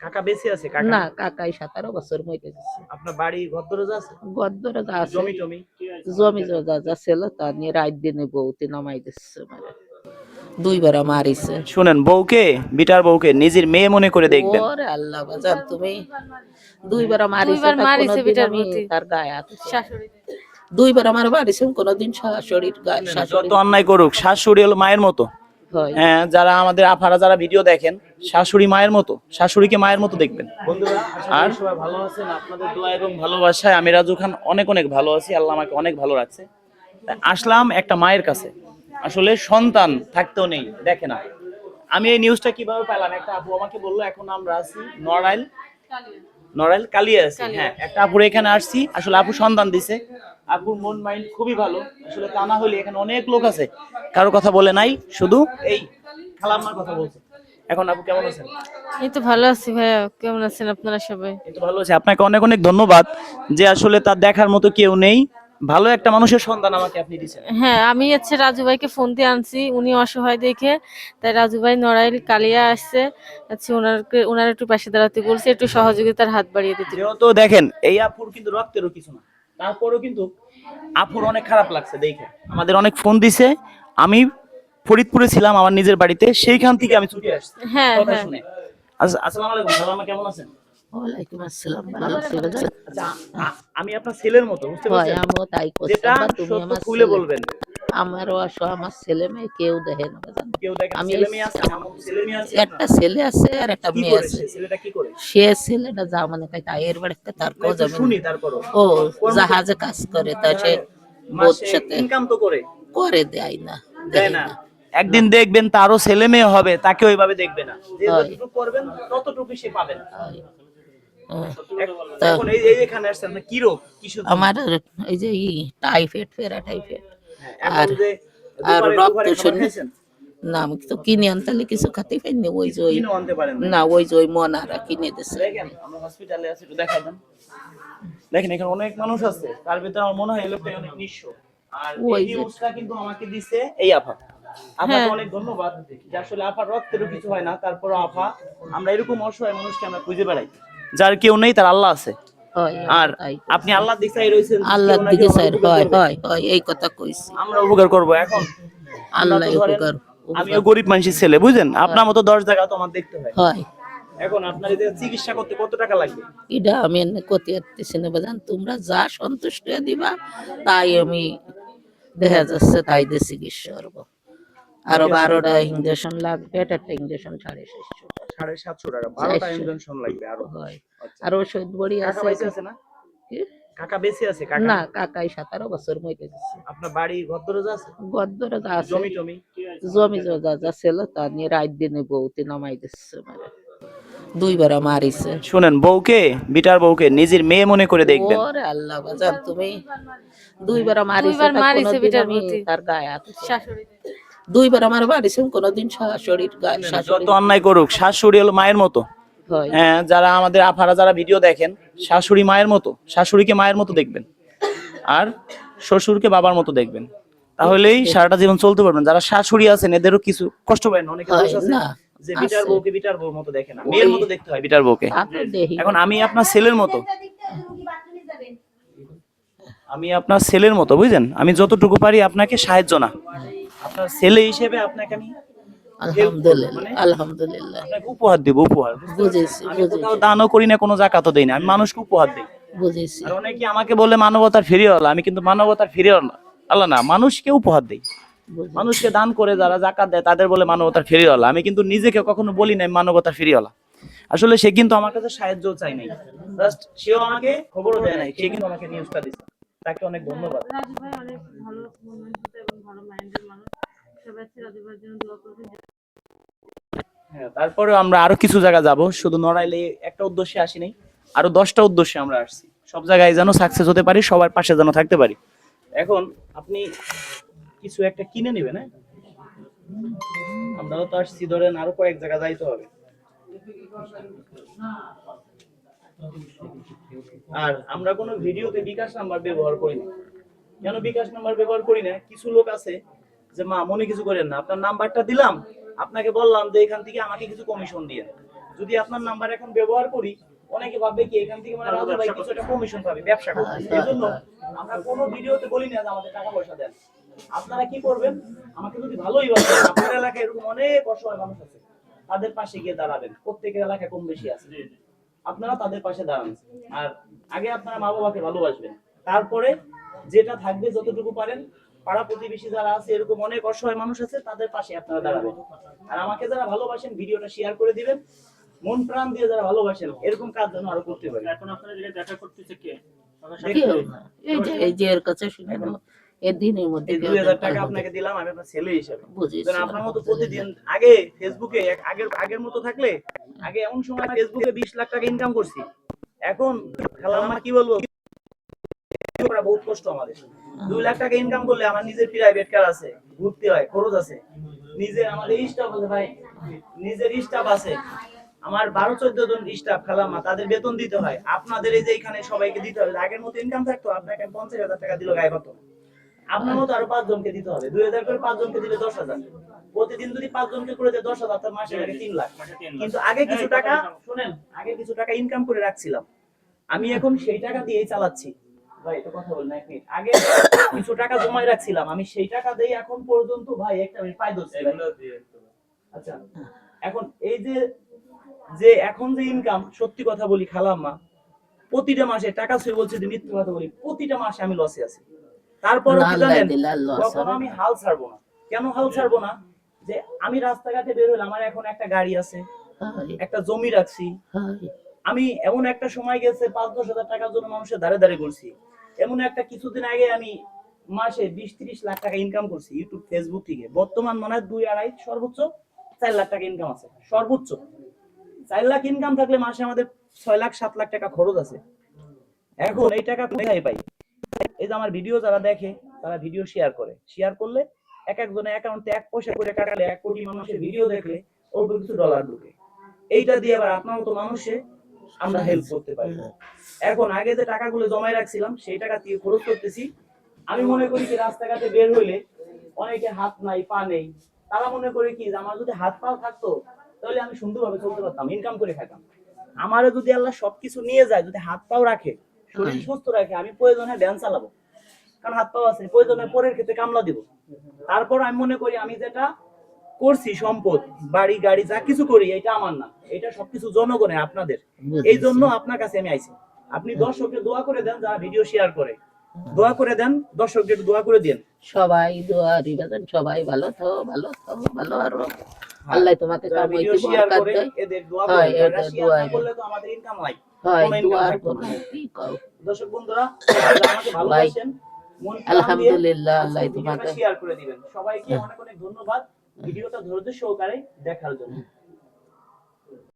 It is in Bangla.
কাকা বেঁচে আছে কাকা? না কাকাই সতেরো বছর মরে গেছে। আপনার বাড়ি ঘরদরজা আছে? গদ্দরে যা আছে। জমি জমি ছিল তা নিয়ে রাত দিনে বউতে নামাই দিচ্ছে মানে দুইবার মারিছে। শুনেন বউকে বিটার বউকে নিজের মেয়ে মনে করে দেখবেন। ওরে আল্লাহ বাজান তুমি। দুইবার মারিছে দুইবার মারিছে বিটার বউতে। তার গায়ে হাত। শাশুড়ি। দুইবার আমার মারিছে কোনোদিন শাশুড়ির গায়ে শাশুড়ি যত অন্যায় করুক শাশুড়ি হলো মায়ের মতো। হ্যাঁ। যারা আমাদের আফারা যারা ভিডিও দেখেন শাশুড়ি মায়ের মতো শাশুড়িকে মায়ের মতো দেখবেন। আর সবাই ভালো আছেন আপনাদের দোয়া এবং ভালোবাসায় আমি রাজু খান অনেক অনেক ভালো আছি আল্লাহ আমাকে অনেক ভালো রাখছে। আসলাম একটা মায়ের কাছে। আসলে সন্তান থাকতেও নেই দেখে না। আমি এই নিউজটা কীভাবে পেলাম? একটা আপু আমাকে বলল এখন আমরা আছি নড়াইল নড়াইল কালিয়া আছি। হ্যাঁ একটা আপুর এখানে আসছি। আসলে আপু সন্তান দিছে। আপুর মন মাইন্ড খুবই ভালো। আসলে তা না হলে এখানে অনেক লোক আছে। কারও কথা বলে নাই শুধু এই খালাম্মার কথা বলছে। এখন আপু কেমন আছেন? এই তো ভালো আছি ভাইয়া কেমন আছেন আপনারা সবাই? এই তো ভালো আছে। আপনাকে অনেক অনেক ধন্যবাদ যে আসলে তার দেখার মতো কেউ নেই। ভালো একটা মানুষের সন্ধান আমাকে আপনি দিয়েছেন। হ্যাঁ আমি হচ্ছে রাজু ভাইকে ফোন দিয়ে আনছি উনি অসহায় দেখে তাই রাজু ভাই নড়াইল কালিয়া আসছে আচ্ছা ওনারকে ওনার একটু পাশে দাঁড়াতে বলছি একটু সহযোগিতার হাত বাড়িয়ে দিতে। যেহেতু দেখেন এই আপুর কিন্তু রক্তেরও কিছু না। তারপরেও কিন্তু আপুর অনেক খারাপ লাগছে দেখে। আমাদের অনেক ফোন দিছে আমি ফরিদপুরে ছিলাম আমার নিজের বাড়িতে সেইখান থেকে আমি ছুটে আসছি। হ্যাঁ কথা হ্যাঁ। শুনে। আসসালামু আলাইকুম সালামা কেমন আছেন? আসসালাম ভালো আছি বাজান আ- আমি আপনার ছেলের মতো বুঝতে পারছেন? আমিও তাই করছি। তুমি আমার বলবেন। আমারও আসো আমার ছেলে মেয়ে কেউ দেখে না কেউ আমি- একটা ছেলে আছে আর একটা মেয়ে আছে। সে? ছেলেটা কি করে সে ছেলেটা যা মানে তাই এর বাড়িতে তার যাবে ও জাহাজে কাজ করে তা সে ইনকাম তো করে। করে দেয় না দেয় না। একদিন দেখবেন তারও ছেলে মেয়ে হবে তাকে ওইভাবে দেখবে না। যতটুকু করবেন ততটুকু সে পাবেন। হয়। এখন এই এই এখানে আসছেন আপনার কি রোগ? আমার এই যে টাইফয়েড ফেরা টাইফয়েড আর- আর রক্ত শূন্য। না আমি তো কিনে আনতালে কিছু খেতে পাইনি ওই যে ওই না। ওই যে ওই মনারা কিনে দিছে। দেখেন আমরা হসপিটালে আছি একটু দেখা দেন। দেখেন এখানে অনেক মানুষ আছে তার ভিতরে আমার মনে হয় এই লোকটা অনেক নিঃস্ব। আর ওই এই নিউজটা কিন্তু আমাকে দিছে এই আফা। আপনাকে হ্যাঁ। অনেক ধন্যবাদ। যে আসলে রক্তেরও কিছু হয় না তারপর আফা। আমরা এরকম অসহায় মানুষকে আমরা খুঁজে বেড়াই। যার কেউ নেই তার আল্লাহ আছে। আর আপনি আল্লাহ দিকে চাই রয়েছেন না দিকে উপকার হয় হয় হয় এই কথা কইছি। আমরা উপকার করব এখন। আল্লাহ উপকার আমিও গরিব মানুষের ছেলে বুঝেন আপনার মতো দশ জায়গা তো আমার দেখতে হয়। হয়। এখন আপনার এদের চিকিৎসা করতে কত টাকা লাগবে? এটা আমি করতে পারতেছি না বাজান। তোমরা যা সন্তুষ্ট দিবা তাই আমি দেখা যাচ্ছে তাই দিয়ে চিকিৎসা করব। আরও বারোটা ইঞ্জেকশন লাগবে এটা একটা ইঞ্জেকশন সাড়ে শেষশো সাড়ে সাতশো টাকা বারোটা চারশো। ইনজেকশন লাগবে আরও। হয়। আচ্ছা। আর ওষুধ বড়ি আছে না? কাকা বেঁচে আছে কাকা? না কাকাই সতেরো বছর মরে গেছে। আপনার বাড়ি ঘরদরজা আছে? গদ্দরে যা আছে। জমি টমি? জমি যা যা ছিল তা নিয়ে রাত দিনে বউতে নামাই দিচ্ছে মানে দুইবার মারিছে। শুনেন বউকে বিটার বউকে নিজের মেয়ে মনে করে দেখবেন। ওরে আল্লাহ বাজান তুমি। দুইবার মারিছে দুইবার মারিছে বিটার বউতে। তার গায়ে হাত শাশুড়ি দুইবার আমার মারিছে কোনোদিন শাশুড়ির গায়ে যত শাশুড়ি অন্যায় করুক শাশুড়ি হলো মায়ের মতো। হয়। হ্যাঁ যারা আমাদের আফারা যারা ভিডিও দেখেন শাশুড়ি মায়ের মতো শাশুড়িকে মায়ের মতো দেখবেন। আর শ্বশুরকে বাবার মতো দেখবেন। তাহলেই সারাটা জীবন চলতে পারবেন। যারা শাশুড়ি আছেন এদেরও কিছু কষ্ট পায় না অনেকে হয় আছে না। যে বিটার আছে। বউকে বিটার বউর মতো দেখে না। মেয়ের মতো দেখতে হয় বিটার বউকে। তা তো দেখি। এখন আমি আপনার ছেলের মতো। আমি আপনার ছেলের মতো বুঝলেন? আমি যতটুকু পারি আপনাকে সাহায্য না। আপনার ছেলে হিসেবে আপনাকে আমি আলহামদুলিল্লাহ মানে- আলহামদুলিল্লাহ। আপনাকে উপহার দিব উপহার বুঝেছি আমি কোথাও দানও করি না কোনো জাকাতও দেই না আমি মানুষকে উপহার দিই। বুঝেছি। আর অনেকে আমাকে বলে মানবতার ফিরিওয়ালা আমি কিন্তু মানবতার ফিরিওয়ালা আল্লাহ না মানুষকে উপহার দেই। মানুষকে দান করে যারা জাকাত দেয় তাদের বলে মানবতার ফিরিওয়ালা আমি কিন্তু নিজেকে কখনো বলি নাই মানবতার ফিরিওয়ালা আসলে সে কিন্তু আমার কাছে সাহায্য চাই নাই। জাস্ট সেও আমাকে খবরও দেয় নাই সে কিন্তু আমাকে নিউজটা দিচ্ছে তাকে অনেক ধন্যবাদ রাজু ভাই অনেক ভালো মনোনীত এবং ভালো মাইন্ডের মানুষ সবাই হচ্ছে রাজু ভাইয়ের জন্য দোয়া করবেন হ্যাঁ তারপরে আমরা আরও কিছু জায়গা যাব। শুধু নড়াইলে একটা উদ্দেশ্যে আসি নাই, আরও দশটা উদ্দেশ্যে আমরা আসছি। সব জায়গায় যেন সাকসেস হতে পারি, সবার পাশে যেন থাকতে পারি। এখন আপনি কিছু একটা কিনে নেবেন হ্যাঁ? আমরাও তো আসছি, ধরেন আরও কয়েক জায়গা যাইতে হবে। আর আমরা কোনো ভিডিওতে বিকাশ নাম্বার ব্যবহার করি না। কেন বিকাশ নাম্বার ব্যবহার করি না? কিছু লোক আছে যে মা মনে কিছু করেন না আপনার নাম্বারটা দিলাম আপনাকে বললাম যে এখান থেকে আমাকে কিছু কমিশন দিয়ে। যদি আপনার নাম্বার এখন ব্যবহার করি অনেকে ভাববে কি এখান থেকে মানে রাজু ভাই কিছু একটা কমিশন পাবে ব্যবসা করবে এই জন্য আমরা কোনো ভিডিওতে বলি না যে আমাদের টাকা পয়সা দেন। আপনারা কি করবেন আমাকে যদি ভালোই বাসেন আপনার এলাকায় এরকম অনেক অসহায় মানুষ আছে তাদের পাশে গিয়ে দাঁড়াবেন প্রত্যেকের এলাকায় কম বেশি আছে। আপনারা তাদের পাশে দাঁড়ান। আর আগে আপনারা মা বাবাকে ভালোবাসবেন তারপরে যেটা থাকবে যতটুকু পারেন পাড়া প্রতিবেশী যারা আছে এরকম অনেক অসহায় মানুষ আছে তাদের পাশে আপনারা দাঁড়াবেন। আর আমাকে যারা ভালোবাসেন ভিডিওটা শেয়ার করে দিবেন। মন প্রাণ দিয়ে যারা ভালোবাসেন এরকম কাজ যেন আরও করতে পারি। এখন আপনার জায়গায় দেখা করতেছে কে? কেউ না এই যে এই যে এর কাছে শুনে দিনের মধ্যে এই কেউ দুই হাজার দেখা টাকা আপনাকে দিলাম আমি আপনার ছেলে হিসাবে। আপনার মতো প্রতিদিন আগে ফেসবুকে আগের আগের মতো থাকলে আগে এমন সময় ফেসবুকে বিশ লাখ টাকা ইনকাম করছি। এখন খালাম্মা কি বলব? বহুত কষ্ট আমাদের। দুই লাখ টাকা ইনকাম করলে আমার নিজের প্রাইভেট কার আছে ঘুরতে হয় খরচ আছে। নিজের আমাদের স্টাফ আছে ভাই নিজের স্টাফ আছে। আমার বারো চোদ্দ জন স্টাফ খালাম্মা তাদের বেতন দিতে হয়। আপনাদের এই যে এখানে সবাইকে দিতে হবে আগের মতো ইনকাম থাকতো আপনাকে পঞ্চাশ হাজার টাকা দিল গায়ে কত। আপনার মতো আরও পাঁচ জনকে দিতে হবে দুই হাজার করে পাঁচ জনকে দিলে দশ হাজার। প্রতিদিন যদি পাঁচ জনকে করে দেয় দশ হাজার তার মাসে লাগে তিন লাখ। কিন্তু আগে কিছু টাকা শুনেন আগে কিছু টাকা ইনকাম করে রাখছিলাম। আমি এখন সেই টাকা দিয়েই চালাচ্ছি। ভাই এটা কথা বল আগে কিছু টাকা জমায় রাখছিলাম আমি সেই টাকা দিয়ে এখন পর্যন্ত ভাই একটা মিনিট পাই দোষ আচ্ছা এখন এই যে যে এখন যে ইনকাম সত্যি কথা বলি খালাম্মা প্রতিটা মাসে টাকা ছুঁয়ে বলছে যে মিথ্যে কথা বলি প্রতিটা মাসে আমি লসে আছি। তারপর কখনো আমি হাল ছাড়বো না। কেন হাল ছাড়বো না? যে আমি রাস্তাঘাটে বের হলে আমার এখন একটা গাড়ি আছে একটা জমি রাখছি। আমি এমন একটা সময় গেছে পাঁচ দশ হাজার টাকার জন্য মানুষের ধারে ধারে করছি এমন একটা কিছুদিন আগে আমি মাসে বিশ ত্রিশ লাখ টাকা ইনকাম করছি ইউটিউব ফেসবুক থেকে। বর্তমান মনে হয় দুই আড়াই, সর্বোচ্চ চার লাখ টাকা ইনকাম আছে। সর্বোচ্চ। চার লাখ ইনকাম থাকলে মাসে আমাদের ছয় লাখ, সাত লাখ টাকা খরচ আছে। এখন এই টাকা কোথায় পাই? এই যে আমার ভিডিও যারা দেখে, তারা ভিডিও শেয়ার করে। শেয়ার করলে এক একজনের অ্যাকাউন্টে এক পয়সা করে টাকালে এক কোটি মানুষের ভিডিও দেখলে উপর কিছু ডলার ঢুকে। এইটা দিয়ে আবার আপনার মতো মানুষে আমরা হেল্প করতে পারি। এখন আগে যে টাকাগুলো জমায় রাখছিলাম সেই টাকা দিয়ে খরচ করতেছি। আমি মনে করি কি রাস্তাঘাটে বের হইলে অনেকে হাত নাই পা নেই। তারা মনে করে কি আমার যদি হাত পাও থাকতো তাহলে আমি সুন্দরভাবে চলতে পারতাম ইনকাম করে খাইতাম। আমারও যদি আল্লাহ সবকিছু নিয়ে যায় যদি হাত পাও রাখে শরীর সুস্থ রাখে আমি প্রয়োজনে ভ্যান চালাবো। কারণ হাত পাও আছে প্রয়োজনে পরের ক্ষেত্রে কামলা দিব। তারপর আমি মনে করি আমি যেটা করছি সম্পদ বাড়ি গাড়ি যা কিছু করি এটা আমার না। এটা সবকিছু জনগণের আপনাদের। এই জন্য আপনার কাছে আমি আইছি। আপনি দর্শককে দোয়া করে দেন যারা ভিডিও শেয়ার করে। দোয়া করে দেন দর্শকদের একটু দোয়া করে দেন। সবাই দোয়া দিবেন সবাই ভালো থাকো ভালো থাকো ভালো আরও। আল্লাহ তোমাকে কামাইতে বরকত দেয়। এদের দোয়া হয়, করে এদের এরা শেয়ার দোয়া করলে তো আমাদের ইনকাম হয় কোনো income দোয়ার থাকতো কোনো না। কি কও দর্শক বন্ধুরা আমাকে ভালোবাসেন। দিয়ে আলহামদুলিল্লাহ আল্লাহ তোমাকে শেয়ার করে দিবেন। সবাইকে অনেক অনেক ধন্যবাদ। ভিডিওটা ধৈর্য সহকারে দেখার জন্য।